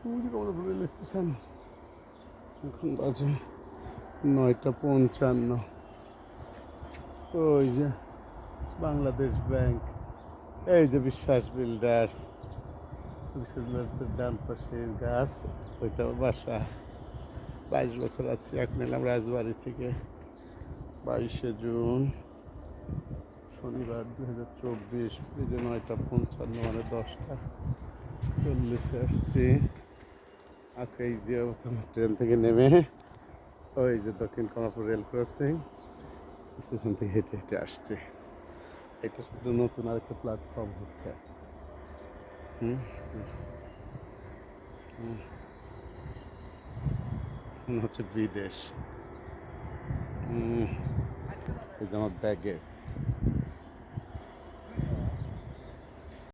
Puri Kamalapur rail station এখন বাজে নয়টা পঞ্চান্ন। ওই যে বাংলাদেশ ব্যাংক, এই যে বিশ্বাস বিল্ডার্স, বিশ্বাস বিল্ডার্সের ডান পাশের গাছ ওইটা বাসা। বাইশ বছর আছি এখন এলাম রাজবাড়ি থেকে বাইশে জুন, শনিবার দু হাজার চব্বিশ, এই যে নয়টা পঞ্চান্ন মানে দশটা, চল্লিশে আসছি। আজকে এই যে ট্রেন থেকে নেমে ওই যে দক্ষিণ কমলাপুর রেল ক্রসিং স্টেশন থেকে হেঁটে হেঁটে আসছে। এটা শুধু নতুন আরেকটা প্ল্যাটফর্ম হচ্ছে। মনে হচ্ছে বিদেশ। আমার ব্যাগেজ